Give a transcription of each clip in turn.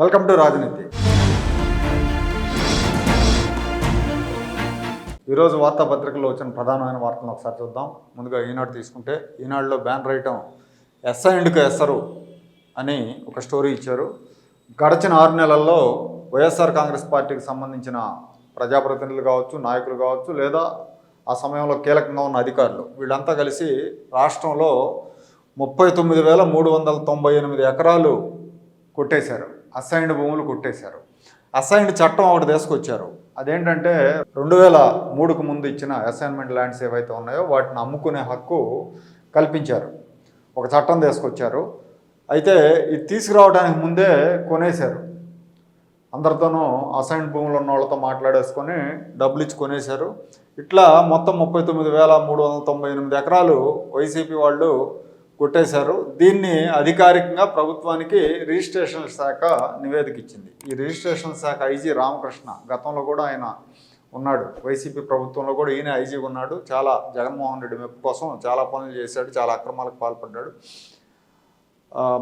Welcome to రాజనీతి. ఈరోజు వార్తాపత్రికల్లో వచ్చిన ప్రధానమైన వార్తలను ఒకసారి చూద్దాం. ముందుగా ఈనాడు తీసుకుంటే ఈనాడులో బ్యానర్ రాయటం ఎస్ అండ్కు ఎస్సరు అని ఒక స్టోరీ ఇచ్చారు. గడచిన ఆరు నెలల్లో వైఎస్ఆర్ కాంగ్రెస్ పార్టీకి సంబంధించిన ప్రజాప్రతినిధులు కావచ్చు నాయకులు కావచ్చు లేదా ఆ సమయంలో కీలకంగా ఉన్న అధికారులు వీళ్ళంతా కలిసి రాష్ట్రంలో ముప్పై తొమ్మిది వేల మూడు వందల తొంభై ఎనిమిది ఎకరాలు కొట్టేశారు. అసైన్డ్ భూములు కొట్టేశారు. అసైన్డ్ చట్టం ఒకటి తీసుకొచ్చారు. అదేంటంటే రెండు వేల మూడుకు ముందు ఇచ్చిన అసైన్మెంట్ ల్యాండ్స్ ఏవైతే ఉన్నాయో వాటిని అమ్ముకునే హక్కు కల్పించారు. ఒక చట్టం తీసుకొచ్చారు. అయితే ఇది తీసుకురావడానికి ముందే కొనేశారు. అందరితోనూ అసైన్ భూములు ఉన్న వాళ్ళతో మాట్లాడేసుకొని డబ్బులు ఇచ్చి కొనేశారు. ఇట్లా మొత్తం ముప్పై తొమ్మిది వేల మూడు వందల తొంభై ఎనిమిది ఎకరాలు వైసీపీ వాళ్ళు కొట్టేశారు. దీన్ని అధికారికంగా ప్రభుత్వానికి రిజిస్ట్రేషన్ శాఖ నివేదిక ఇచ్చింది ఈ రిజిస్ట్రేషన్ శాఖ ఐజీ రామకృష్ణ గతంలో కూడా ఆయన ఉన్నాడు. వైసీపీ ప్రభుత్వంలో కూడా ఈయన ఐజీ ఉన్నాడు. చాలా జగన్మోహన్ రెడ్డి మెప్పు కోసం చాలా పనులు చేశాడు. చాలా అక్రమాలకు పాల్పడ్డాడు.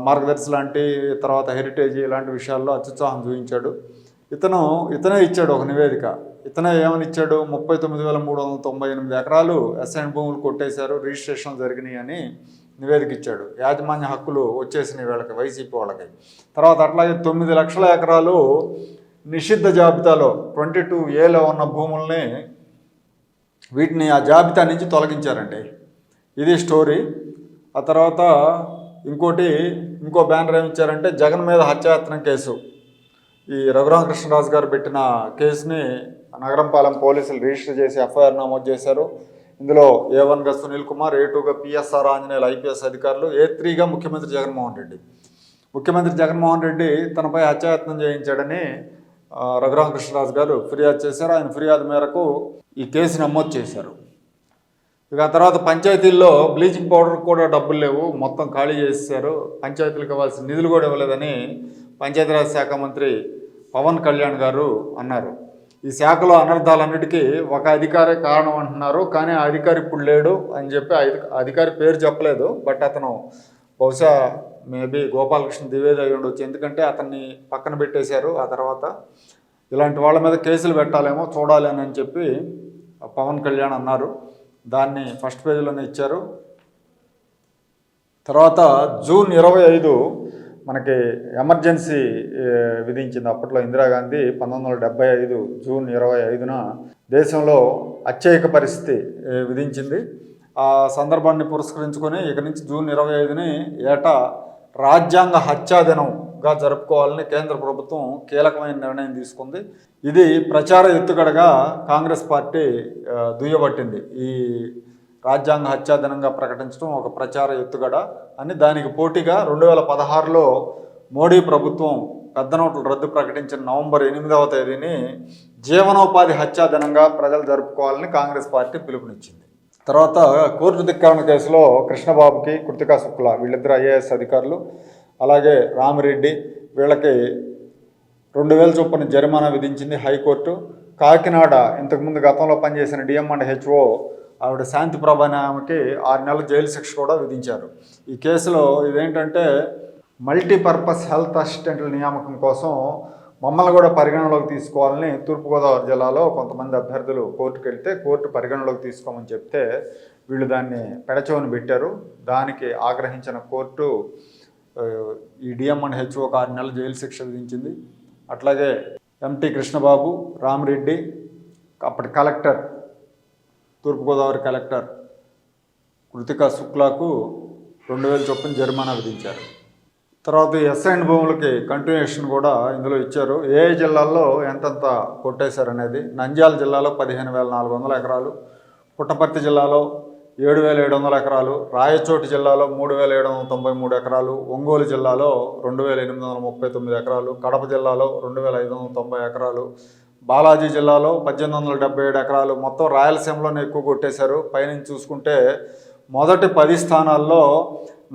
మార్గదర్శి లాంటి తర్వాత హెరిటేజ్ ఇలాంటి విషయాల్లో అత్యుత్సాహం చూపించాడు. ఇతను ఇతనే ఇచ్చాడు ఒక నివేదిక. ఇతనే ఏమని ఇచ్చాడు? ముప్పై తొమ్మిది వేల మూడు వందల తొంభై ఎనిమిది ఎకరాలు అసైన్ భూములు కొట్టేశారు. రిజిస్ట్రేషన్ జరిగినాయి అని నివేదిక ఇచ్చాడు యాజమాన్య హక్కులు వచ్చేసినాయి వీళ్ళకి వైసీపీ వాళ్ళకి. తర్వాత అట్లాగే తొమ్మిది లక్షల ఎకరాలు నిషిద్ధ జాబితాలో ట్వంటీ టూ ఏలో ఉన్న భూముల్ని వీటిని ఆ జాబితా నుంచి తొలగించారండి. ఇది స్టోరీ. ఆ తర్వాత ఇంకోటి ఇంకో బ్యానర్ ఏమిచ్చారంటే జగన్ మీద హత్యాయత్నం కేసు. ఈ రఘురామకృష్ణరాజు గారు పెట్టిన కేసుని నగరంపాలెం పోలీసులు రిజిస్టర్ చేసి ఎఫ్ఐఆర్ నమోదు చేశారు. ఇందులో ఏ వన్గా సునీల్ కుమార్ ఏ టూగా పిఎస్ఆర్ ఆంజనేయులు ఐపీఎస్ అధికారులు ఏ త్రీగా ముఖ్యమంత్రి జగన్మోహన్ రెడ్డి. ముఖ్యమంత్రి జగన్మోహన్ రెడ్డి తనపై హత్యాయత్నం చేయించాడని ఆ, రఘురామకృష్ణరాజు గారు ఫిర్యాదు చేశారు. ఆయన ఫిర్యాదు మేరకు ఈ కేసు నమోదు చేశారు. ఇక తర్వాత పంచాయతీల్లో బ్లీచింగ్ పౌడర్ కూడా డబ్బులు లేవు మొత్తం ఖాళీ చేసేసారు పంచాయతీలకు ఇవ్వాల్సిన నిధులు కూడా ఇవ్వలేదని పంచాయతీరాజ్ శాఖ మంత్రి పవన్ కళ్యాణ్ గారు అన్నారు. ఈ శాఖలో అనర్థాలన్నిటికీ ఒక అధికారే కారణం అంటున్నారు. కానీ ఆ అధికారి ఇప్పుడు లేడు అని చెప్పి అధికారి పేరు చెప్పలేదు. బట్ అతను బహుశా మేబీ గోపాలకృష్ణ ద్వివేది అయి ఉండొచ్చు. ఎందుకంటే అతన్ని పక్కన పెట్టేశారు. ఆ తర్వాత ఇలాంటి వాళ్ళ మీద కేసులు పెట్టాలేమో చూడాలి అని చెప్పి పవన్ కళ్యాణ్ అన్నారు. దాన్ని ఫస్ట్ పేజీలోనే ఇచ్చారు. తర్వాత జూన్ ఇరవై ఐదు మనకి ఎమర్జెన్సీ విధించింది అప్పట్లో ఇందిరాగాంధీ పంతొమ్మిది వందల డెబ్బై ఐదు జూన్ ఇరవై ఐదున దేశంలో అత్యయిక పరిస్థితి విధించింది. ఆ సందర్భాన్ని పురస్కరించుకొని ఇక నుంచి జూన్ ఇరవై ఐదుని ఏటా రాజ్యాంగ హత్యా దినంగా జరుపుకోవాలని కేంద్ర ప్రభుత్వం కీలకమైన నిర్ణయం తీసుకుంది. ఇది ప్రచార ఎత్తుగడగా కాంగ్రెస్ పార్టీ దుయ్యబట్టింది. ఈ రాజ్యాంగ హత్యా దినంగా ప్రకటించడం ఒక ప్రచార ఎత్తుగడ. అని దానికి పోటీగా రెండు వేల పదహారులో మోడీ ప్రభుత్వం పెద్ద నోట్ల రద్దు ప్రకటించిన నవంబర్ ఎనిమిదవ తేదీని జీవనోపాధి హత్యా దినంగా ప్రజలు జరుపుకోవాలని కాంగ్రెస్ పార్టీ పిలుపునిచ్చింది. తర్వాత కోర్టు ధిక్కరణ కేసులో కృష్ణబాబుకి కృతికా శుక్లా వీళ్ళిద్దరు ఐఏఎస్ అధికారులు అలాగే రామిరెడ్డి వీళ్ళకి రెండు వేల చొప్పున జరిమానా విధించింది హైకోర్టు. కాకినాడ ఇంతకుముందు గతంలో పనిచేసిన డిఎం అండ్ హెచ్ఓ ఆవిడ శాంతి ప్రభ ఆమెకి ఆరు నెలల జైలు శిక్ష కూడా విధించారు. ఈ కేసులో ఇదేంటంటే మల్టీపర్పస్ హెల్త్ అసిస్టెంట్ల నియామకం కోసం మమ్మల్ని కూడా పరిగణలోకి తీసుకోవాలని తూర్పుగోదావరి జిల్లాలో కొంతమంది అభ్యర్థులు కోర్టుకు వెళ్తే కోర్టు పరిగణలోకి తీసుకోమని చెప్తే వీళ్ళు దాన్ని పెడచవని పెట్టారు. దానికి ఆగ్రహించిన కోర్టు ఈ డిఎం అండ్ హెచ్ఓకి ఆరు నెలల జైలు శిక్ష విధించింది. అట్లాగే ఎంటీ కృష్ణబాబు రామిరెడ్డి అప్పటి కలెక్టర్ తూర్పుగోదావరి కలెక్టర్ కృతికా శుక్లాకు రెండు వేల చొప్పున జరిమానా విధించారు. తర్వాత ఎస్ఐన్ భూములకి కంటిన్యూషన్ కూడా ఇందులో ఇచ్చారు. ఏ జిల్లాల్లో ఎంతెంత కొట్టేశారనేది నంద్యాల జిల్లాలో పదిహేను వేల నాలుగు వందల ఎకరాలు పుట్టపర్తి జిల్లాలో ఏడు వేల ఏడు వందల ఎకరాలు రాయచోటి జిల్లాలో మూడు వేల ఏడు వందల తొంభై మూడు ఎకరాలు ఒంగోలు జిల్లాలో రెండు వేల ఎనిమిది వందల ముప్పై తొమ్మిది ఎకరాలు కడప జిల్లాలో రెండు వేల ఐదు వందల తొంభై ఎకరాలు బాలాజీ జిల్లాలో పద్దెనిమిది వందల డెబ్బై ఏడు ఎకరాలు మొత్తం రాయలసీమలోనే ఎక్కువ కొట్టేశారు. పైనుంచి చూసుకుంటే మొదటి పది స్థానాల్లో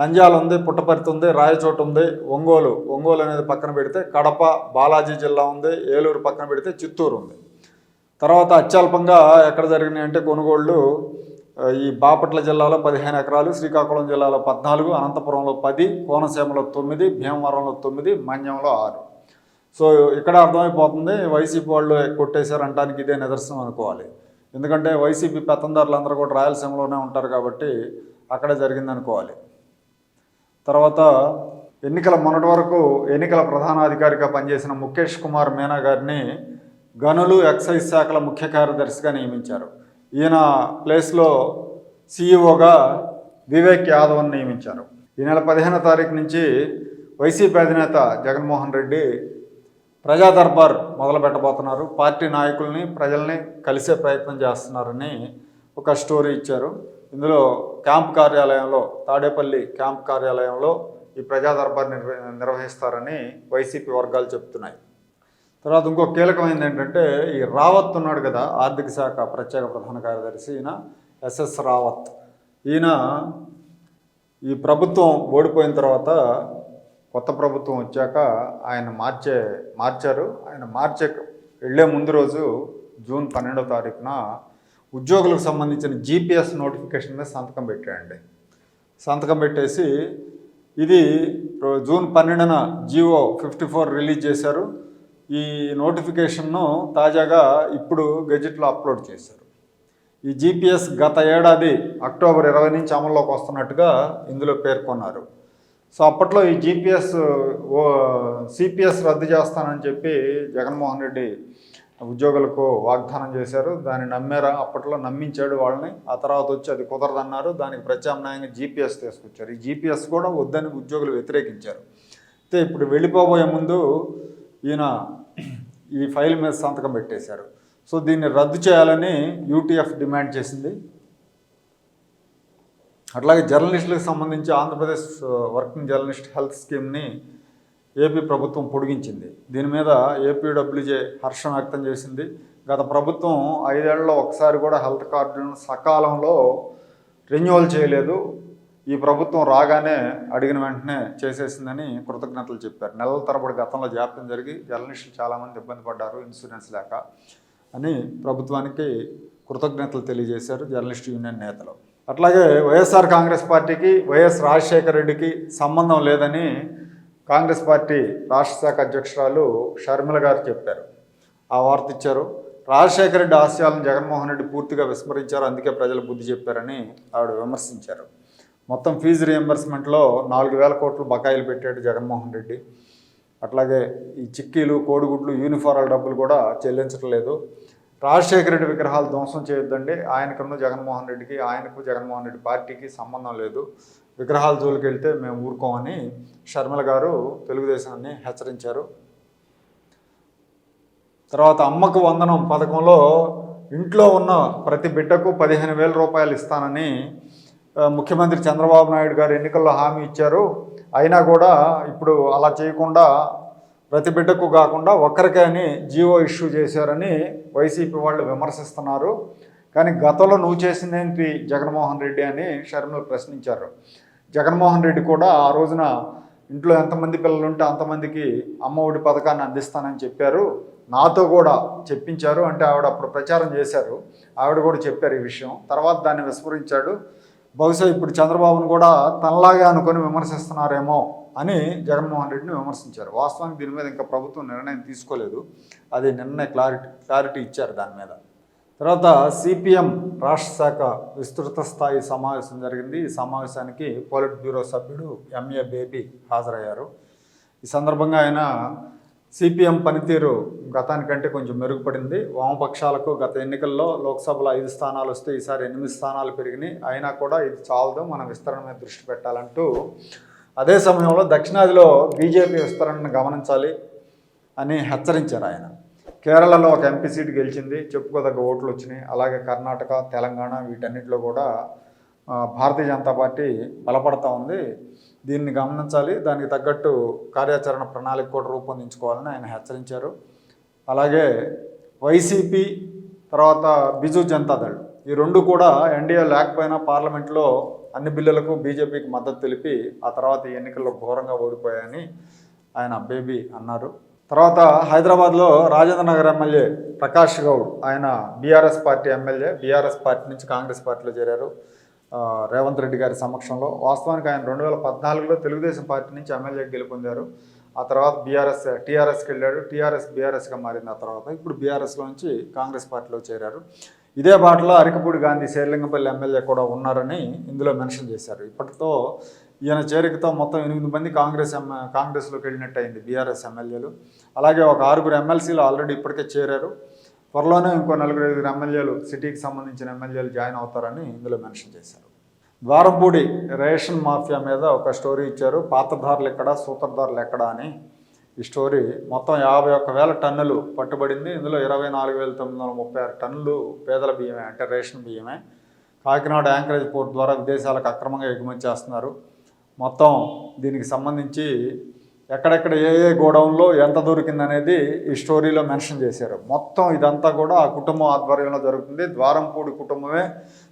నంద్యాల ఉంది పుట్టపర్తి ఉంది రాయచోటు ఉంది ఒంగోలు. ఒంగోలు అనేది పక్కన పెడితే కడప బాలాజీ జిల్లా ఉంది ఏలూరు పక్కన పెడితే చిత్తూరు ఉంది. తర్వాత అత్యల్పంగా ఎక్కడ జరిగినాయి అంటే కొనుగోళ్ళు ఈ బాపట్ల జిల్లాలో పదిహేను ఎకరాలు శ్రీకాకుళం జిల్లాలో పద్నాలుగు అనంతపురంలో పది కోనసీమలో తొమ్మిది భీమవరంలో తొమ్మిది మన్యంలో ఆరు. సో ఇక్కడ అర్థమైపోతుంది వైసీపీ వాళ్ళు కొట్టేశారు అంటానికి ఇదే నిదర్శనం అనుకోవాలి. ఎందుకంటే వైసీపీ పెత్తందారులు అందరూ కూడా రాయలసీమలోనే ఉంటారు కాబట్టి అక్కడే జరిగిందనుకోవాలి తర్వాత ఎన్నికల మొన్నటి వరకు ఎన్నికల ప్రధానాధికారిగా పనిచేసిన ముఖేష్ కుమార్ మీనా గారిని గనులు ఎక్సైజ్ శాఖల ముఖ్య కార్యదర్శిగా నియమించారు. ఈయన ప్లేస్లో సీఈఓగా వివేక్ యాదవ్ని నియమించారు. ఈ నెల పదిహేనో తారీఖు నుంచి వైసీపీ అధినేత జగన్మోహన్ రెడ్డి ప్రజా దర్బార్ మొదలు పెట్టబోతున్నారు పార్టీ నాయకుల్ని ప్రజల్ని కలిసే ప్రయత్నం చేస్తున్నారని ఒక స్టోరీ ఇచ్చారు. ఇందులో క్యాంప్ కార్యాలయంలో తాడేపల్లి క్యాంప్ కార్యాలయంలో ఈ ప్రజా దర్బార్ నిర్వహిస్తారని వైసీపీ వర్గాలు చెప్తున్నాయి. తర్వాత ఇంకో కీలకమైనది ఏంటంటే ఈ రావత్ ఉన్నాడు కదా ఆర్థిక శాఖ ప్రత్యేక ప్రధాన కార్యదర్శి ఈయన ఎస్ఎస్ రావత్. ఈయన ఈ ప్రభుత్వం ఓడిపోయిన తర్వాత కొత్త ప్రభుత్వం వచ్చాక ఆయన మార్చే మార్చారు. ఆయన మార్చే వెళ్ళే ముందు రోజు జూన్ పన్నెండో తారీఖున ఉద్యోగులకు సంబంధించిన జీపీఎస్ నోటిఫికేషన్ మీద సంతకం పెట్టాయండి సంతకం పెట్టేసి ఇది జూన్ పన్నెండున జియో ఫిఫ్టీ ఫోర్ రిలీజ్ చేశారు. ఈ నోటిఫికేషన్ను తాజాగా ఇప్పుడు గెజెట్లో అప్లోడ్ చేశారు. ఈ జీపీఎస్ గత ఏడాది అక్టోబర్ ఇరవై నుంచి అమల్లోకి వస్తున్నట్టుగా ఇందులో పేర్కొన్నారు. సో అప్పట్లో ఈ జీపీఎస్ ఓ సిపిఎస్ రద్దు చేస్తానని చెప్పి జగన్మోహన్ రెడ్డి ఉద్యోగులకు వాగ్దానం చేశారు. దాన్ని నమ్మారా. అప్పట్లో నమ్మించాడు వాళ్ళని. ఆ తర్వాత వచ్చి అది కుదరదన్నారు. దానికి ప్రత్యామ్నాయంగా జీపీఎస్ తీసుకొచ్చారు. ఈ జీపీఎస్ కూడా వద్దని ఉద్యోగులు వ్యతిరేకించారు. అయితే ఇప్పుడు వెళ్ళిపోబోయే ముందు ఈయన ఈ ఫైల్ మీద సంతకం పెట్టేశారు. సో దీన్ని రద్దు చేయాలని యూటీఎఫ్ డిమాండ్ చేసింది. అట్లాగే జర్నలిస్టులకు సంబంధించి ఆంధ్రప్రదేశ్ వర్కింగ్ జర్నలిస్ట్ హెల్త్ స్కీమ్ని ఏపీ ప్రభుత్వం పొడిగించింది. దీని మీద ఏపీడబ్ల్యూజే హర్షం వ్యక్తం చేసింది. గత ప్రభుత్వం ఐదేళ్ళలో ఒకసారి కూడా హెల్త్ కార్డును సకాలంలో రెన్యువల్ చేయలేదు. ఈ ప్రభుత్వం రాగానే అడిగిన వెంటనే చేసేసిందని కృతజ్ఞతలు చెప్పారు. నెలల తరబడి గతంలో జాప్యం జరిగి జర్నలిస్టులు చాలామంది ఇబ్బంది పడ్డారు ఇన్సూరెన్స్ లేక అని ప్రభుత్వానికి కృతజ్ఞతలు తెలియజేశారు జర్నలిస్ట్ యూనియన్ నేతలు. అట్లాగే వైఎస్ఆర్ కాంగ్రెస్ పార్టీకి వైఎస్ రాజశేఖర రెడ్డికి సంబంధం లేదని కాంగ్రెస్ పార్టీ రాష్ట్ర శాఖ అధ్యక్షురాలు షర్మిల గారు చెప్పారు. ఆ వార్త ఇచ్చారు. రాజశేఖర రెడ్డి ఆశయాలను జగన్మోహన్ రెడ్డి పూర్తిగా విస్మరించారు. అందుకే ప్రజలు బుద్ధి చెప్పారని ఆవిడ విమర్శించారు. మొత్తం ఫీజు రియంబర్స్మెంట్లో నాలుగు వేల కోట్లు బకాయిలు పెట్టాడు జగన్మోహన్ రెడ్డి. అట్లాగే ఈ చిక్కీలు కోడిగుడ్లు యూనిఫారాల డబ్బులు కూడా చెల్లించడం లేదు రాజశేఖర రెడ్డి విగ్రహాలు ధ్వంసం చేయొద్దండి. ఆయనకున్న జగన్మోహన్ రెడ్డికి ఆయనకు జగన్మోహన్ రెడ్డి పార్టీకి సంబంధం లేదు. విగ్రహాల జోలికి వెళ్తే మేము ఊరుకోమని షర్మిల గారు తెలుగుదేశాన్ని హెచ్చరించారు. తర్వాత అమ్మకు వందనం పథకంలో ఇంట్లో ఉన్న ప్రతి బిడ్డకు పదిహేను వేల రూపాయలు ఇస్తానని ముఖ్యమంత్రి చంద్రబాబు నాయుడు గారు ఎన్నికల్లో హామీ ఇచ్చారు. అయినా కూడా ఇప్పుడు అలా చేయకుండా ప్రతి బిడ్డకు కాకుండా ఒక్కరికే అని జీవో ఇష్యూ చేశారని వైసీపీ వాళ్ళు విమర్శిస్తున్నారు. కానీ గతంలో నువ్వు చేసిందేంటి జగన్మోహన్ రెడ్డి అని షర్మిల ప్రశ్నించారు. జగన్మోహన్ రెడ్డి కూడా ఆ రోజున ఇంట్లో ఎంతమంది పిల్లలు ఉంటే అంతమందికి అమ్మ ఒడి పథకాన్ని అందిస్తానని చెప్పారు. నాతో కూడా చెప్పించారు. అంటే ఆవిడ అప్పుడు ప్రచారం చేశారు. ఆవిడ కూడా చెప్పారు ఈ విషయం. తర్వాత దాన్ని విస్మరించాడు. బహుశా ఇప్పుడు చంద్రబాబును కూడా తనలాగే అనుకొని విమర్శిస్తున్నారేమో అని జగన్మోహన్ రెడ్డిని విమర్శించారు. వాస్తవానికి దీని మీద ఇంకా ప్రభుత్వం నిర్ణయం తీసుకోలేదు. అది నిన్నే క్లారిటీ క్లారిటీ ఇచ్చారు దాని మీద. తర్వాత సిపిఎం రాష్ట్ర శాఖ విస్తృత స్థాయి సమావేశం జరిగింది. ఈ సమావేశానికి పోలిట్ బ్యూరో సభ్యుడు ఎంఏ బేబీ హాజరయ్యారు. ఈ సందర్భంగా ఆయన సిపిఎం పనితీరు గతానికంటే కొంచెం మెరుగుపడింది. వామపక్షాలకు గత ఎన్నికల్లో లోక్సభలో ఐదు స్థానాలు వస్తే ఈసారి ఎనిమిది స్థానాలు పెరిగినాయి. అయినా కూడా ఇది చాలదు. మనం విస్తరణ మీద దృష్టి పెట్టాలంటూ అదే సమయంలో దక్షిణాదిలో బీజేపీ విస్తరణను గమనించాలి అని హెచ్చరించారు ఆయన. కేరళలో ఒక ఎంపీ సీట్ గెలిచింది చెప్పుకోదగ్గ ఓట్లు వచ్చినాయి. అలాగే కర్ణాటక తెలంగాణ వీటన్నిటిలో కూడా భారతీయ జనతా పార్టీ బలపడతా ఉంది. దీన్ని గమనించాలి. దానికి తగ్గట్టు కార్యాచరణ ప్రణాళిక కూడా రూపొందించుకోవాలని ఆయన హెచ్చరించారు. అలాగే వైసీపీ తర్వాత బిజు జనతాదళ్ ఈ రెండు కూడా ఎన్డీఏ లేకపోయినా పార్లమెంట్లో అన్ని బిల్లులకు బీజేపీకి మద్దతు తెలిపి ఆ తర్వాత ఎన్నికల్లో ఘోరంగా ఓడిపోయాయని ఆయన బేబీ అన్నారు. తర్వాత హైదరాబాద్లో రాజేంద్ర నగర్ ఎమ్మెల్యే ప్రకాష్ గౌడ్ ఆయన BRS party MLA BRS party నుంచి కాంగ్రెస్ పార్టీలో చేరారు రేవంత్ రెడ్డి గారి సమక్షంలో. వాస్తవానికి ఆయన రెండు వేల పద్నాలుగులో తెలుగుదేశం పార్టీ నుంచి ఎమ్మెల్యే గెలుపొందారు. ఆ తర్వాత బీఆర్ఎస్ టీఆర్ఎస్కి వెళ్ళాడు టీఆర్ఎస్ బీఆర్ఎస్గా మారింది ఆ తర్వాత. ఇప్పుడు బీఆర్ఎస్లో నుంచి కాంగ్రెస్ పార్టీలో చేరారు. ఇదే బాటలో అరికపూడి గాంధీ శేర్లింగపల్లి ఎమ్మెల్యే కూడా ఉన్నారని ఇందులో మెన్షన్ చేశారు. ఇప్పటితో ఈయన చేరికతో మొత్తం ఎనిమిది మంది కాంగ్రెస్ ఎమ్ కాంగ్రెస్లోకి వెళ్ళినట్టు అయింది బీఆర్ఎస్ ఎమ్మెల్యేలు. అలాగే ఒక ఆరుగురు ఎమ్మెల్సీలు ఆల్రెడీ ఇప్పటికే చేరారు. త్వరలోనే ఇంకో నలుగురు ఐదుగురు ఎమ్మెల్యేలు సిటీకి సంబంధించిన ఎమ్మెల్యేలు జాయిన్ అవుతారని ఇందులో మెన్షన్ చేశారు. ద్వారంపూడి రేషన్ మాఫియా మీద ఒక స్టోరీ ఇచ్చారు. పాత్రధారులు ఎక్కడ సూత్రధారులు ఎక్కడ అని ఈ స్టోరీ మొత్తం యాభై ఒక్క వేల టన్నులు పట్టుబడింది. ఇందులో ఇరవై నాలుగు వేల తొమ్మిది వందల ముప్పై ఆరు టన్నులు పేదల బియ్యమే అంటే రేషన్ బియ్యమే. కాకినాడ యాంకరేజ్ పోర్ట్ ద్వారా విదేశాలకు అక్రమంగా ఎగుమతి చేస్తున్నారు. మొత్తం దీనికి సంబంధించి ఎక్కడెక్కడ ఏ ఏ గోడౌన్లో ఎంత దొరికిందనేది ఈ స్టోరీలో మెన్షన్ చేశారు. మొత్తం ఇదంతా కూడా ఆ కుటుంబం ఆధ్వర్యంలో జరుగుతుంది. ద్వారంపూడి కుటుంబమే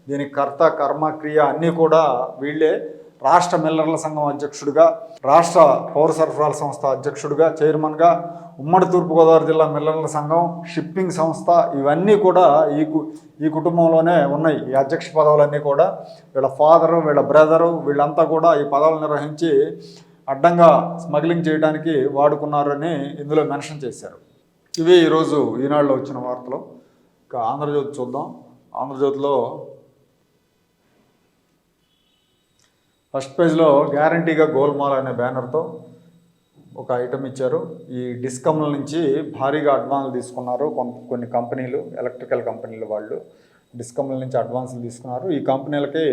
దీనికి కర్త కర్మ క్రియ అన్నీ కూడా వీళ్ళే రాష్ట్ర మిల్లర్ల సంఘం అధ్యక్షుడిగా రాష్ట్ర పౌర సరఫరాల సంస్థ అధ్యక్షుడిగా చైర్మన్గా ఉమ్మడి తూర్పుగోదావరి జిల్లా మిల్లర్ల సంఘం షిప్పింగ్ సంస్థ ఇవన్నీ కూడా ఈ కు ఈ కుటుంబంలోనే ఉన్నాయి. ఈ అధ్యక్ష పదవులన్నీ కూడా వీళ్ళ ఫాదరు వీళ్ళ బ్రదరు వీళ్ళంతా కూడా ఈ పదవులు నిర్వహించి అడ్డంగా స్మగ్లింగ్ చేయడానికి వాడుకున్నారని ఇందులో మెన్షన్ చేశారు. ఇవి ఈరోజు ఈనాడులో వచ్చిన వార్తలు. ఇక ఆంధ్రజ్యోతి చూద్దాం. ఆంధ్రజ్యోతిలో ఫస్ట్ పేజ్లో గ్యారంటీగా గోల్మాల్ అనే బ్యానర్తో ఒక ఐటమ్ ఇచ్చారు. ఈ డిస్కమ్ల నుంచి భారీగా అడ్వాన్స్లు తీసుకున్నారు కొంత కొన్ని కంపెనీలు ఎలక్ట్రికల్ కంపెనీలు వాళ్ళు. డిస్కమ్ల నుంచి అడ్వాన్స్లు తీసుకున్నారు. ఈ కంపెనీలకి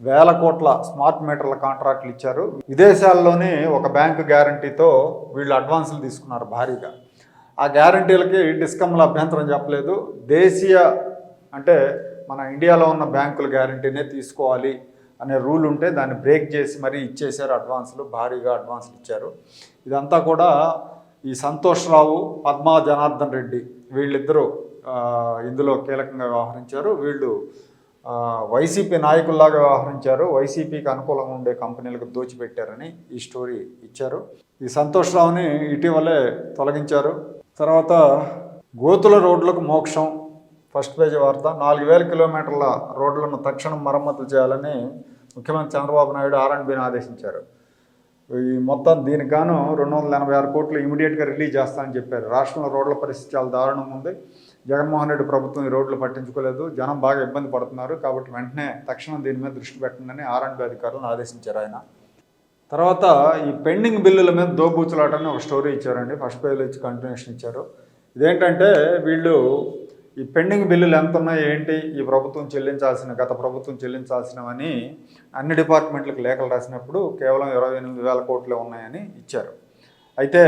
వేల కోట్ల స్మార్ట్ మీటర్ల కాంట్రాక్ట్లు ఇచ్చారు. విదేశాల్లోనే ఒక బ్యాంకు గ్యారంటీతో వీళ్ళు అడ్వాన్సులు తీసుకున్నారు భారీగా. ఆ గ్యారంటీలకి డిస్కమ్ల అభ్యంతరం చెప్పలేదు. దేశీయ అంటే మన ఇండియాలో ఉన్న బ్యాంకుల గ్యారంటీనే తీసుకోవాలి. అనే రూల్ ఉంటే దాన్ని బ్రేక్ చేసి మరీ ఇచ్చేశారు అడ్వాన్సులు భారీగా అడ్వాన్సులు ఇచ్చారు. ఇదంతా కూడా ఈ సంతోష్ రావు పద్మా జనార్దన్ రెడ్డి వీళ్ళిద్దరూ ఇందులో కీలకంగా వ్యవహరించారు. వీళ్ళు వైసీపీ నాయకుల్లాగా వ్యవహరించారు. వైసీపీకి అనుకూలంగా ఉండే కంపెనీలకు దోచిపెట్టారని ఈ స్టోరీ ఇచ్చారు. ఈ సంతోష్ రావుని ఇటీవలే తొలగించారు. తర్వాత గోతుల రోడ్లకు మోక్షం ఫస్ట్ పేజీ వార్త నాలుగు వేల కిలోమీటర్ల రోడ్లను తక్షణం మరమ్మతులు చేయాలని ముఖ్యమంత్రి చంద్రబాబు నాయుడు ఆర్ఎండ్బిని ఆదేశించారు. ఈ మొత్తం దీనికి గాను రెండు వందల ఎనభై ఆరు కోట్లు ఇమీడియట్గా రిలీజ్ చేస్తానని చెప్పారు. రాష్ట్రంలో రోడ్ల పరిస్థితి చాలా దారుణంగా ఉంది. జగన్మోహన్ రెడ్డి ప్రభుత్వం ఈ రోడ్లు పట్టించుకోలేదు. జనం బాగా ఇబ్బంది పడుతున్నారు. కాబట్టి వెంటనే తక్షణం దీని మీద దృష్టి పెట్టండి ఆర్ఎండ్బి అధికారులను ఆదేశించారు ఆయన. తర్వాత ఈ పెండింగ్ బిల్లుల మీద దోబూచులాటని ఒక స్టోరీ ఇచ్చారండి. ఫస్ట్ పేజ్లో ఇచ్చి కంటిన్యూషన్ ఇచ్చారు. ఇదేంటంటే వీళ్ళు ఈ పెండింగ్ బిల్లులు ఎంత ఉన్నాయి ఏంటి? ఈ ప్రభుత్వం చెల్లించాల్సిన గత ప్రభుత్వం చెల్లించాల్సినవని అన్ని డిపార్ట్మెంట్లకు లేఖలు రాసినప్పుడు కేవలం ఇరవై ఎనిమిది వేల కోట్లే ఉన్నాయని ఇచ్చారు. అయితే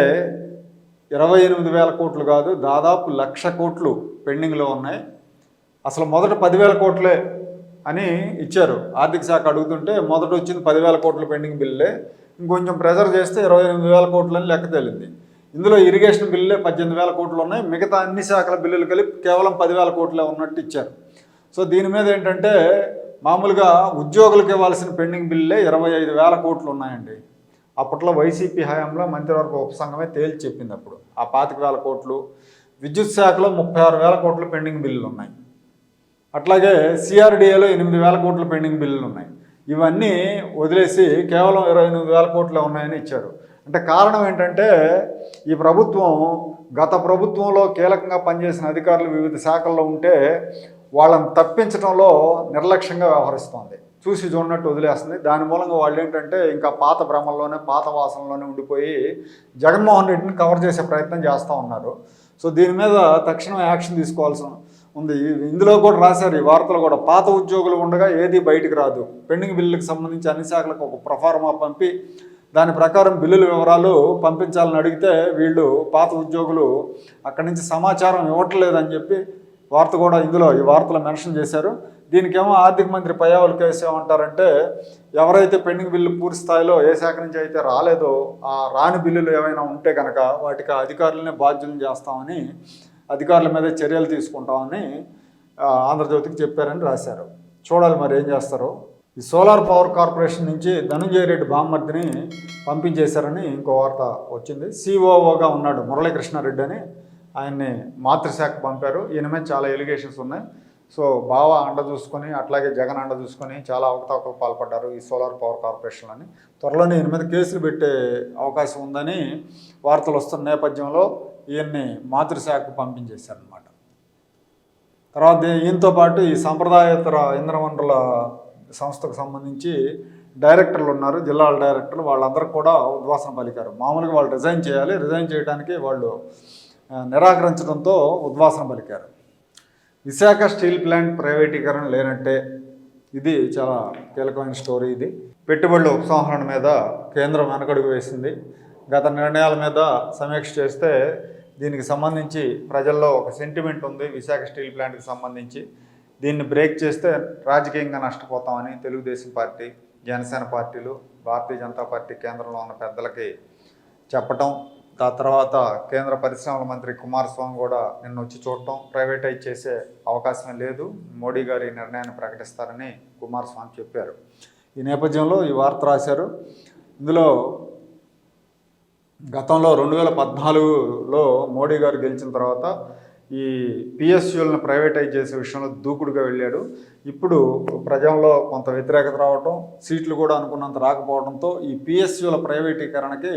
ఇరవై ఎనిమిది వేల కోట్లు కాదు దాదాపు లక్ష కోట్లు పెండింగ్లో ఉన్నాయి. అసలు మొదట పదివేల కోట్లే అని ఇచ్చారు. ఆర్థిక శాఖ అడుగుతుంటే మొదట వచ్చింది పదివేల కోట్ల పెండింగ్ బిల్లే. ఇంకొంచెం ప్రెజర్ చేస్తే ఇరవై ఎనిమిది వేల కోట్లని లెక్క తేలింది. ఇందులో ఇరిగేషన్ బిల్లులే పద్దెనిమిది వేల కోట్లు ఉన్నాయి. మిగతా అన్ని శాఖల బిల్లులు కలిపి కేవలం పదివేల కోట్లే ఉన్నట్టు ఇచ్చారు. సో దీని మీద ఏంటంటే మామూలుగా ఉద్యోగులకు ఇవ్వాల్సిన పెండింగ్ బిల్లులే ఇరవై ఐదు వేల కోట్లు ఉన్నాయండి. అప్పట్లో వైసీపీ హయాంలో మంత్రివర్గ ఉపసంఘమే తేల్చి చెప్పింది అప్పుడు. ఆ పాతిక వేల కోట్లు విద్యుత్ శాఖలో ముప్పై ఆరు వేల కోట్లు పెండింగ్ బిల్లులు ఉన్నాయి. అట్లాగే సిఆర్డిఏలో ఎనిమిది వేల కోట్లు పెండింగ్ బిల్లులు ఉన్నాయి. ఇవన్నీ వదిలేసి కేవలం ఇరవై ఎనిమిది వేల కోట్లే ఉన్నాయని ఇచ్చారు. అంటే కారణం ఏంటంటే ఈ ప్రభుత్వం గత ప్రభుత్వంలో కీలకంగా పనిచేసిన అధికారులు వివిధ శాఖల్లో ఉంటే వాళ్ళని తప్పించడంలో నిర్లక్ష్యంగా వ్యవహరిస్తోంది. చూసి చూడనట్టు వదిలేస్తుంది. దాని మూలంగా వాళ్ళు ఏంటంటే ఇంకా పాత భ్రమల్లోనే పాత వాసనలోనే ఉండిపోయి జగన్మోహన్ రెడ్డిని కవర్ చేసే ప్రయత్నం చేస్తూ ఉన్నారు. సో దీని మీద తక్షణం యాక్షన్ తీసుకోవాల్సి ఉంది. ఇందులో కూడా రాశారు ఈ వార్తలు కూడా. పాత ఉద్యోగులు ఉండగా ఏది బయటికి రాదు. పెండింగ్ బిల్లులకు సంబంధించి అన్ని శాఖలకు ఒక ప్రొఫార్మా పంపి దాని ప్రకారం బిల్లుల వివరాలు పంపించాలని అడిగితే వీళ్ళు పాత ఉద్యోగులు అక్కడి నుంచి సమాచారం ఇవ్వట్లేదని చెప్పి వార్త కూడా ఇందులో ఈ వార్తలో మెన్షన్ చేశారు. దీనికేమో ఆర్థిక మంత్రి పయ్యావుల కేసు ఏమంటారంటే ఎవరైతే పెండింగ్ బిల్లు పూర్తి స్థాయిలో ఏ శాఖ నుంచి అయితే రాలేదో ఆ రాని బిల్లులు ఏమైనా ఉంటే కనుక వాటికి అధికారులనే బాధ్యులను చేస్తామని అధికారుల మీద చర్యలు తీసుకుంటామని ఆంధ్రజ్యోతికి చెప్పారని రాశారు. చూడాలి మరి ఏం చేస్తారో. ఈ సోలార్ పవర్ కార్పొరేషన్ నుంచి ధనుంజయ రెడ్డి బామ్మర్దిని పంపించేశారని ఇంకో వార్త వచ్చింది. సిఓఓగా ఉన్నాడు మురళీకృష్ణారెడ్డి అని ఆయన్ని మాతృశాఖ పంపారు. ఈయన మీద చాలా ఎలిగేషన్స్ ఉన్నాయి. సో బావ అండ చూసుకొని అట్లాగే జగన్ అండ చూసుకొని చాలా అవకతవకలు పాల్పడ్డారు ఈ సోలార్ పవర్ కార్పొరేషన్ అని. త్వరలోనే ఈయన మీద కేసులు పెట్టే అవకాశం ఉందని వార్తలు వస్తున్న నేపథ్యంలో ఈయన్ని మాతృశాఖకు పంపించేశారనమాట తర్వాత ఈయనతో పాటు ఈ సాంప్రదాయేతర ఇంధన వనరుల సంస్థకు సంబంధించి డైరెక్టర్లు ఉన్నారు జిల్లాల డైరెక్టర్లు. వాళ్ళందరూ కూడా ఉద్వాసన పలికారు. మామూలుగా వాళ్ళు రిజైన్ చేయాలి రిజైన్ చేయడానికి వాళ్ళు నిరాకరించడంతో ఉద్వాసన పలికారు. విశాఖ స్టీల్ ప్లాంట్ ప్రైవేటీకరణ లేనట్టే ఇది చాలా కీలకమైన స్టోరీ ఇది. పెట్టుబడుల ఉపసంహరణ మీద కేంద్రం వెనకడుగు వేసింది. గత నిర్ణయాల మీద సమీక్ష చేస్తే దీనికి సంబంధించి ప్రజల్లో ఒక సెంటిమెంట్ ఉంది విశాఖ స్టీల్ ప్లాంట్కి సంబంధించి. దీన్ని బ్రేక్ చేస్తే రాజకీయంగా నష్టపోతామని తెలుగుదేశం పార్టీ జనసేన పార్టీలు భారతీయ జనతా పార్టీ కేంద్రంలో ఉన్న పెద్దలకి చెప్పటం ఆ తర్వాత కేంద్ర పరిశ్రమల మంత్రి కుమారస్వామి కూడా నిన్న వచ్చి చూడటం ప్రైవేటైజ్ చేసే అవకాశం లేదు. మోడీ గారు ఈ నిర్ణయాన్ని ప్రకటిస్తారని కుమారస్వామి చెప్పారు. ఈ నేపథ్యంలో ఈ వార్త రాశారు. ఇందులో గతంలో రెండు వేల పద్నాలుగులో మోడీ గారు గెలిచిన తర్వాత ఈ పిఎస్యులను ప్రైవేటైజ్ చేసే విషయంలో దూకుడుగా వెళ్ళాడు. ఇప్పుడు ప్రజల్లో కొంత వ్యతిరేకత రావటం సీట్లు కూడా అనుకున్నంత రాకపోవడంతో ఈ పిఎస్యుల ప్రైవేటీకరణకి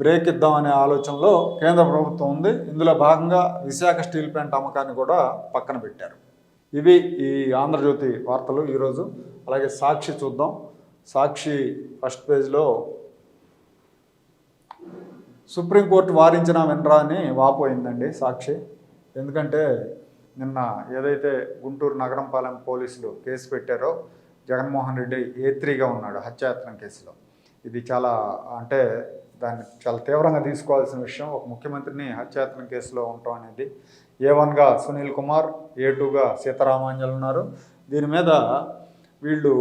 బ్రేక్ ఇద్దామనే ఆలోచనలో కేంద్ర ప్రభుత్వం ఉంది. ఇందులో భాగంగా విశాఖ స్టీల్ ప్లాంట్ అమ్మకాన్ని కూడా పక్కన పెట్టారు. ఇవి ఈ ఆంధ్రజ్యోతి వార్తలు ఈరోజు. అలాగే సాక్షి చూద్దాం. సాక్షి ఫస్ట్ పేజ్లో సుప్రీంకోర్టు వారించిన వినరా అని వాపోయిందండి సాక్షి. ఎందుకంటే నిన్న ఏదైతే గుంటూరు నగరంపాలెం పోలీసులు కేసు పెట్టారో జగన్మోహన్ రెడ్డి ఏ త్రీగా ఉన్నాడు హత్యాయత్నం కేసులో. ఇది చాలా అంటే దాన్ని చాలా తీవ్రంగా తీసుకోవాల్సిన విషయం. ఒక ముఖ్యమంత్రిని హత్యాయత్నం కేసులో ఉండటం అనేది ఏ వన్గా సునీల్ కుమార్ ఏ టూగా సీతారామాంజలు ఉన్నారు. దీని మీద వీళ్ళు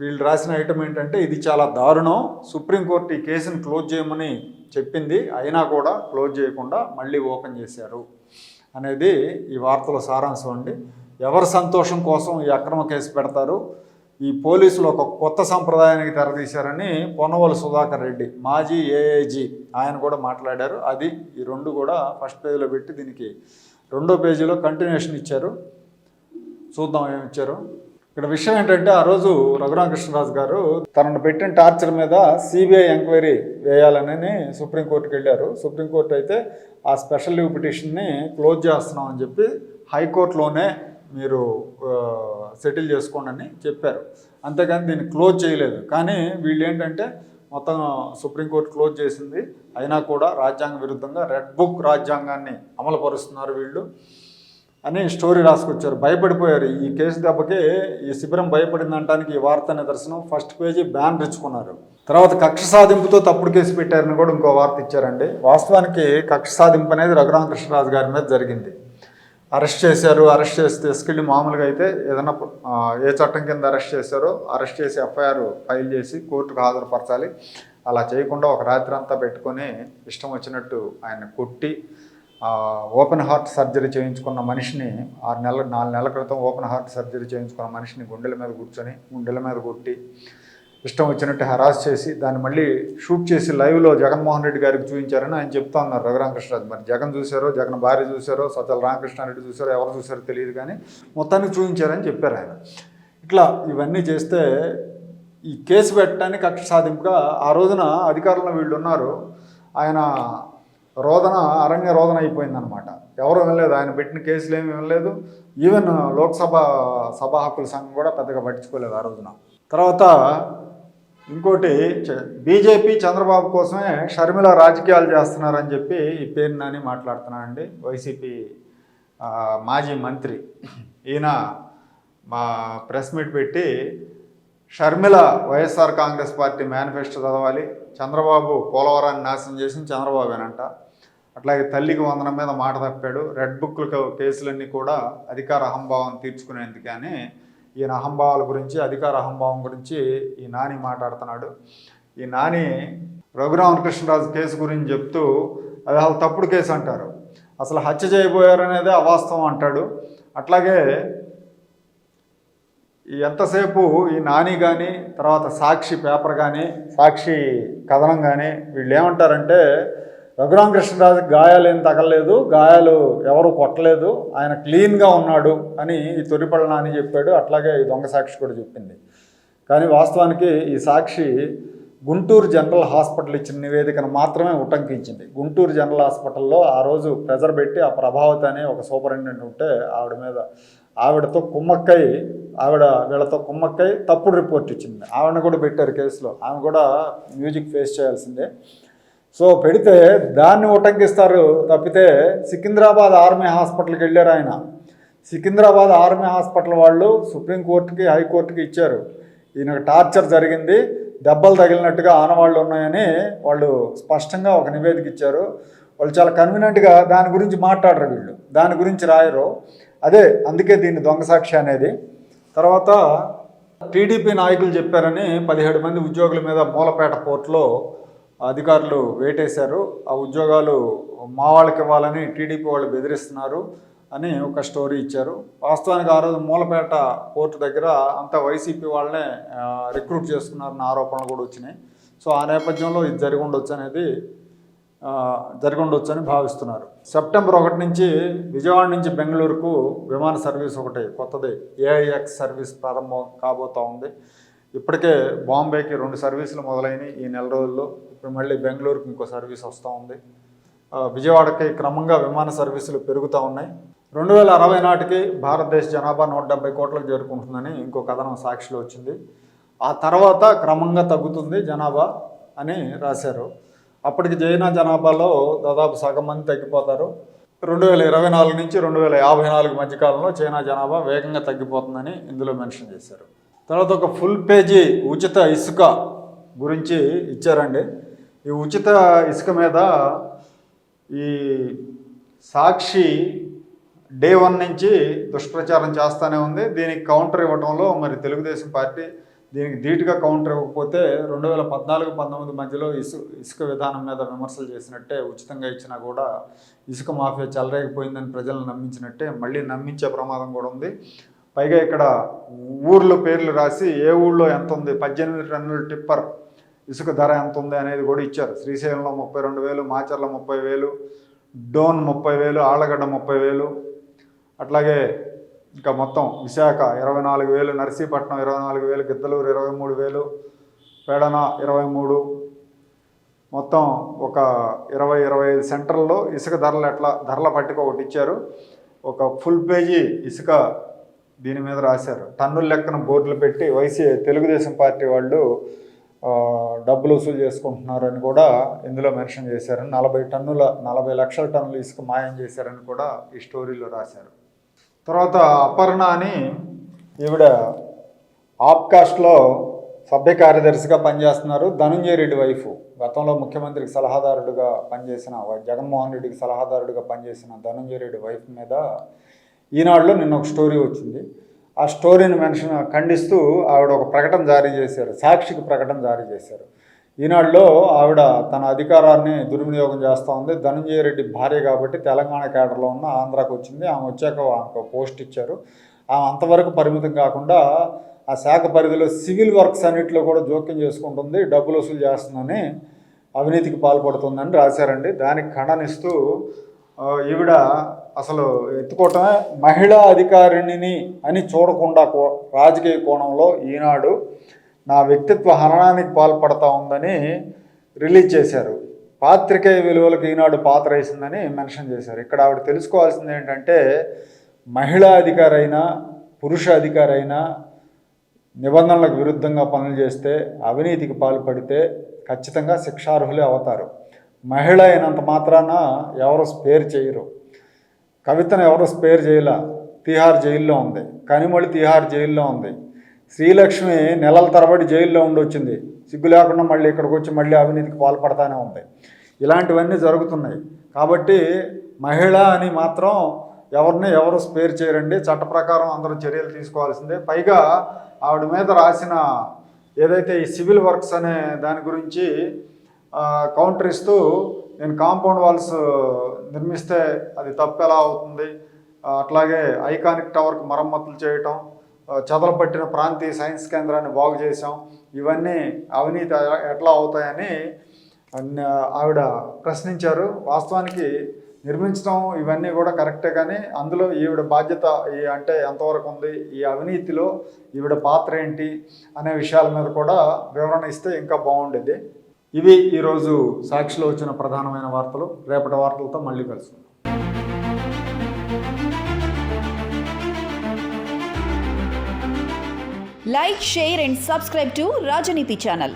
వీళ్ళు రాసిన ఐటమ్ ఏంటంటే ఇది చాలా దారుణం. సుప్రీంకోర్టు ఈ కేసును క్లోజ్ చేయమని చెప్పింది. అయినా కూడా క్లోజ్ చేయకుండా మళ్ళీ ఓపెన్ చేశారు. అనేది ఈ వార్తల సారాంశం అండి. ఎవరి సంతోషం కోసం ఈ అక్రమ కేసు పెడతారు? ఈ పోలీసులు ఒక కొత్త సంప్రదాయానికి తెరదీశారని పొన్నవల సుధాకర్ రెడ్డి మాజీ ఏఏజీ ఆయన కూడా మాట్లాడారు. అది ఈ రెండు కూడా ఫస్ట్ పేజీలో పెట్టి దీనికి రెండో పేజీలో కంటిన్యూషన్ ఇచ్చారు. చూద్దాం ఏమి ఇచ్చారు. ఇక్కడ విషయం ఏంటంటే ఆ రోజు రఘురామకృష్ణరాజు గారు తనను పెట్టిన టార్చర్ మీద సిబిఐ ఎంక్వైరీ వేయాలని సుప్రీంకోర్టుకి వెళ్ళారు. సుప్రీంకోర్టు అయితే ఆ స్పెషల్ లీవ్ పిటిషన్ని క్లోజ్ చేస్తున్నామని చెప్పి హైకోర్టులోనే మీరు సెటిల్ చేసుకోండి అని చెప్పారు. అంతేకాని దీన్ని క్లోజ్ చేయలేదు. కానీ వీళ్ళు ఏంటంటే మొత్తం సుప్రీంకోర్టు క్లోజ్ చేసింది. అయినా కూడా రాజ్యాంగ విరుద్ధంగా రెడ్ బుక్ రాజ్యాంగాన్ని అమలుపరుస్తున్నారు వీళ్ళు. అని స్టోరీ రాసుకొచ్చారు. భయపడిపోయారు. ఈ కేసు దెబ్బకి ఈ శిబిరం భయపడింది అనడానికి ఈ వార్త నిదర్శనం ఫస్ట్ పేజీ బ్యాన్ తెచ్చుకున్నారు. తర్వాత కక్ష సాధింపుతో తప్పుడు కేసు పెట్టారని కూడా ఇంకో వార్త ఇచ్చారండి. వాస్తవానికి కక్ష సాధింపు అనేది రఘురామకృష్ణరాజు గారి మీద జరిగింది. అరెస్ట్ చేశారు. అరెస్ట్ చేసి తీసుకెళ్ళి మామూలుగా అయితే ఏదైనా ఏ చట్టం కింద అరెస్ట్ చేశారో అరెస్ట్ చేసి ఎఫ్ఐఆర్ ఫైల్ చేసి కోర్టుకు హాజరుపరచాలి. అలా చేయకుండా ఒక రాత్రి అంతా పెట్టుకొని ఇష్టం వచ్చినట్టు ఆయన కొట్టి ఓపెన్ హార్ట్ సర్జరీ చేయించుకున్న మనిషిని ఆరు నెలల నాలుగు నెలల క్రితం ఓపెన్ హార్ట్ సర్జరీ చేయించుకున్న మనిషిని గుండెల మీద కూర్చొని గుండెల మీద కొట్టి ఇష్టం వచ్చినట్టు హరాస్ చేసి దాన్ని మళ్ళీ షూట్ చేసి లైవ్లో జగన్మోహన్ రెడ్డి గారికి చూపించారని ఆయన చెప్తా ఉన్నారు రఘురామకృష్ణరాజు మరి. జగన్ చూశారో జగన్ భార్య చూశారో సజ్జల రామకృష్ణారెడ్డి చూశారో ఎవరు చూశారో తెలియదు కానీ మొత్తానికి చూపించారని చెప్పారు ఆయన. ఇట్లా ఇవన్నీ చేస్తే ఈ కేసు పెట్టడానికి కక్ష సాధింపుగా ఆ రోజున అధికారంలో వీళ్ళు ఉన్నారు. ఆయన రోదన అరణ్య రోదన అయిపోయిందనమాట ఎవరు వినలేదు ఆయన పెట్టిన కేసులు ఏమి వినలేదు. ఈవెన్ లోక్సభ సభా హక్కుల సంఘం కూడా పెద్దగా పట్టించుకోలేదు ఆ రోజున. తర్వాత ఇంకోటి చ- బీజేపీ చంద్రబాబు కోసమే షర్మిల రాజకీయాలు చేస్తున్నారని చెప్పి ఈ పేరు నాని మాట్లాడుతున్నానండి వైసీపీ మాజీ మంత్రి. ఈయన మా ప్రెస్ మీట్ పెట్టి Sharmila YSR Congress party manifesto చదవాలి. చంద్రబాబు పోలవరాన్ని నాశనం చేసిన చంద్రబాబేనంట. అట్లాగే తల్లికి వందనం మీద మాట తప్పాడు. రెడ్ బుక్లు కేసులన్నీ కూడా అధికార అహంభావం తీర్చుకునేందుకని ఈయన అహంభావాల గురించి అధికార అహంభావం గురించి ఈ నాని మాట్లాడుతున్నాడు. ఈ నాని రఘురామకృష్ణరాజు కేసు గురించి చెప్తూ అది అసలు తప్పుడు కేసు అంటారు. అసలు హత్య చేయబోయారనేదే అవాస్తవం అంటాడు. అట్లాగే ఎంతసేపు ఈ నాని కానీ తర్వాత సాక్షి పేపర్ కానీ సాక్షి కథనం కానీ వీళ్ళు ఏమంటారంటే రఘురామ కృష్ణరాజు గాయాలు ఏం తగలలేదు గాయాలు ఎవరు కొట్టలేదు ఆయన క్లీన్గా ఉన్నాడు అని ఈ తొలిపళ్ళ నాని చెప్పాడు అట్లాగే ఈ దొంగ సాక్షి కూడా చెప్పింది. కానీ వాస్తవానికి ఈ సాక్షి గుంటూరు జనరల్ హాస్పిటల్ ఇచ్చిన నివేదికను మాత్రమే ఉటంకించింది. గుంటూరు జనరల్ హాస్పిటల్లో ఆ రోజు ప్రెజర్ పెట్టి ఆ ప్రభావతి అనే ఒక సూపరింటెండెంట్ ఉంటే ఆవిడ మీద ఆవిడతో కుమ్మక్కై ఆవిడ వీళ్ళతో కుమ్మక్కై తప్పుడు రిపోర్ట్ ఇచ్చింది. ఆవిడని కూడా పెట్టారు కేసులో. ఆమె కూడా మ్యూజిక్ ఫేస్ చేయాల్సిందే. సో పెడితే దాన్ని ఉటంకిస్తారు తప్పితే సికింద్రాబాద్ ఆర్మీ హాస్పిటల్కి వెళ్ళారు ఆయన. సికింద్రాబాద్ ఆర్మీ హాస్పిటల్ వాళ్ళు సుప్రీంకోర్టుకి హైకోర్టుకి ఇచ్చారు. ఈయనకు టార్చర్ జరిగింది. దెబ్బలు తగిలినట్టుగా ఆనవాళ్ళు ఉన్నాయని వాళ్ళు స్పష్టంగా ఒక నివేదిక ఇచ్చారు. వాళ్ళు చాలా కన్వీనెంట్గా దాని గురించి మాట్లాడరు వీళ్ళు. దాని గురించి రాయరు. అదే అందుకే దీన్ని దొంగ సాక్షి అనేది. తర్వాత టీడీపీ నాయకులు చెప్పారని పదిహేడు మంది ఉద్యోగుల మీద మూలపేట పోర్టులో అధికారులు వేటేశారు. ఆ ఉద్యోగాలు మా వాళ్ళకి ఇవ్వాలని టీడీపీ వాళ్ళు బెదిరిస్తున్నారు అని ఒక స్టోరీ ఇచ్చారు. వాస్తవానికి ఆ రోజు మూలపేట పోర్టు దగ్గర అంతా వైసీపీ వాళ్ళనే రిక్రూట్ చేసుకున్నారన్న ఆరోపణలు కూడా వచ్చినాయి. సో ఆ నేపథ్యంలో ఇది జరిగి ఉండొచ్చు అనేది జరిగి ఉండొచ్చు అని భావిస్తున్నారు. సెప్టెంబర్ ఒకటి నుంచి విజయవాడ నుంచి బెంగళూరుకు విమాన సర్వీస్ ఒకటి కొత్తది. ఏఐఎక్స్ సర్వీస్ ప్రారంభం కాబోతూ ఉంది. ఇప్పటికే బాంబేకి రెండు సర్వీసులు మొదలైనవి ఈ నెల రోజుల్లో. ఇప్పుడు మళ్ళీ బెంగళూరుకి ఇంకో సర్వీస్ వస్తూ ఉంది. విజయవాడకి క్రమంగా విమాన సర్వీసులు పెరుగుతూ ఉన్నాయి. రెండు వేల అరవై నాటికి భారతదేశ జనాభా నూట డెబ్బై కోట్లకు చేరుకుంటుందని ఇంకో కథనం సాక్షిలో వచ్చింది. ఆ తర్వాత క్రమంగా తగ్గుతుంది జనాభా అని రాశారు. అప్పటికి చైనా జనాభాలో దాదాపు సగం మంది తగ్గిపోతారు. రెండు వేల ఇరవై నాలుగు నుంచి రెండు వేల యాభై నాలుగు మధ్యకాలంలో చైనా జనాభా వేగంగా తగ్గిపోతుందని ఇందులో మెన్షన్ చేశారు. తర్వాత ఒక ఫుల్ పేజీ ఉచిత ఇసుక గురించి ఇచ్చారండి. ఈ ఉచిత ఇసుక మీద ఈ సాక్షి డే వన్ నుంచి దుష్ప్రచారం చేస్తూనే ఉంది. దీనికి కౌంటర్ ఇవ్వడంలో మరి తెలుగుదేశం పార్టీ దీనికి ధీటుగా కౌంటర్ ఇవ్వకపోతే రెండు వేల పద్నాలుగు పంతొమ్మిది మధ్యలో ఇసు ఇసుక విధానం మీద విమర్శలు చేసినట్టే ఉచితంగా ఇచ్చినా కూడా ఇసుక మాఫియా చెలరేగిపోయిందని ప్రజలను నమ్మించినట్టే మళ్ళీ నమ్మించే ప్రమాదం కూడా ఉంది. పైగా ఇక్కడ ఊర్ల పేర్లు రాసి ఏ ఊళ్ళో ఎంత ఉంది? పద్దెనిమిది టన్నుల టిప్పర్ ఇసుక ధర ఎంత ఉంది అనేది కూడా ఇచ్చారు. శ్రీశైలంలో ముప్పై రెండు వేలు మాచర్ల ముప్పై వేలు డోన్ ముప్పై వేలు ఆళ్ళగడ్డ ముప్పై వేలు అట్లాగే ఇంకా మొత్తం విశాఖ ఇరవై నాలుగు వేలు నర్సీపట్నం ఇరవై నాలుగు వేలు గిద్దలూరు ఇరవై మూడు వేలు పేడన ఇరవై మూడు మొత్తం ఒక ఇరవై ఇరవై ఐదు సెంటర్లో ఇసుక ధరలు ఎట్లా ధరల పట్టిక ఒకటి ఇచ్చారు. ఒక ఫుల్ పేజీ ఇసుక దీని మీద రాశారు. టన్నుల లెక్కన బోర్డులు పెట్టి వైసీ తెలుగుదేశం పార్టీ వాళ్ళు డబ్బులు వసూలు చేసుకుంటున్నారని కూడా ఇందులో మెన్షన్ చేశారు. నలభై టన్నుల నలభై లక్షల టన్నుల ఇసుక మాయం చేశారని కూడా ఈ స్టోరీలో రాశారు. తర్వాత అపర్ణ అని ఈవిడ ఆప్కాస్ట్లో సభ్య కార్యదర్శిగా పనిచేస్తున్నారు. ధనంజయ రెడ్డి వైఫ్. గతంలో ముఖ్యమంత్రికి సలహాదారుడిగా పనిచేసిన జగన్మోహన్ రెడ్డికి సలహాదారుడిగా పనిచేసిన ధనంజయ రెడ్డి వైఫ్ మీద ఈనాడులో నిన్న ఒక స్టోరీ వచ్చింది. ఆ స్టోరీని మెన్షన్ ఖండిస్తూ ఆవిడ ఒక ప్రకటన జారీ చేశారు. సాక్షికి ప్రకటన జారీ చేశారు. ఈనాడులో ఆవిడ తన అధికారాన్ని దుర్వినియోగం చేస్తూ ఉంది. ధనంజయ రెడ్డి భార్య కాబట్టి తెలంగాణ కేడర్లో ఉన్న ఆంధ్రాకి వచ్చింది. ఆమె వచ్చాక ఆమెకు పోస్ట్ ఇచ్చారు. ఆమె అంతవరకు పరిమితం కాకుండా ఆ శాఖ పరిధిలో సివిల్ వర్క్స్ అన్నింటిలో కూడా జోక్యం చేసుకుంటుంది. డబ్బులు వసూలు చేస్తుందని అవినీతికి పాల్పడుతుందని రాశారండి. దానికి ఖండనిస్తూ ఈవిడ అసలు ఎత్తుకోవటమే మహిళా అధికారిణిని అని చూడకుండా కో- రాజకీయ కోణంలో ఈనాడు నా వ్యక్తిత్వ హననానికి పాల్పడతా ఉందని రిలీజ్ చేశారు. పాత్రికేయ విలువలకు ఈనాడు పాత్ర వేసిందని మెన్షన్ చేశారు. ఇక్కడ ఆవిడ తెలుసుకోవాల్సింది ఏంటంటే మహిళా అధికారైనా పురుష అధికారైనా నిబంధనలకు విరుద్ధంగా పనులు చేస్తే అవినీతికి పాల్పడితే ఖచ్చితంగా శిక్షార్హులే అవుతారు. మహిళ అయినంత మాత్రాన ఎవరు స్పేర్ చేయరు. కవితను ఎవరు స్పేర్ చేయలా? తిహార్ జైల్లో ఉంది. కనిమొళి తిహార్ జైల్లో ఉంది. శ్రీలక్ష్మి నెలల తరబడి జైల్లో ఉండొచ్చింది. సిగ్గు లేకుండా మళ్ళీ ఇక్కడికి వచ్చి మళ్ళీ అవినీతికి పాల్పడతానే ఉంది. ఇలాంటివన్నీ జరుగుతున్నాయి. కాబట్టి మహిళ అని మాత్రం ఎవరిని ఎవరు స్పేర్ చేయరండి. చట్ట ప్రకారం అందరూ చర్యలు తీసుకోవాల్సిందే. పైగా ఆవిడ మీద రాసిన ఏదైతే ఈ సివిల్ వర్క్స్ అనే దాని గురించి కౌంటర్ ఇస్తూ నేను కాంపౌండ్ వాల్స్ నిర్మిస్తే అది తప్పు ఎలా అవుతుంది? అట్లాగే ఐకానిక్ టవర్కి మరమ్మతులు చేయటం చదలపట్టిన ప్రాంతీయ సైన్స్ కేంద్రాన్ని బాగు చేసాం ఇవన్నీ అవినీతి ఎట్లా అవుతాయని ఆవిడ ప్రశ్నించారు. వాస్తవానికి నిర్మించడం ఇవన్నీ కూడా కరెక్టే కానీ అందులో ఈవిడ బాధ్యత ఈ అంటే ఎంతవరకు ఉంది? ఈ అవినీతిలో ఈవిడ పాత్ర ఏంటి? అనే విషయాల మీద కూడా వివరణ ఇస్తే ఇంకా బాగుండేది ఇవి ఈరోజు సాక్షిలో వచ్చిన ప్రధానమైన వార్తలు. రేపటి వార్తలతో మళ్ళీ కలుసుకుందాం. लाइक् शेर सब्सक्राइब टू राजनीति ानल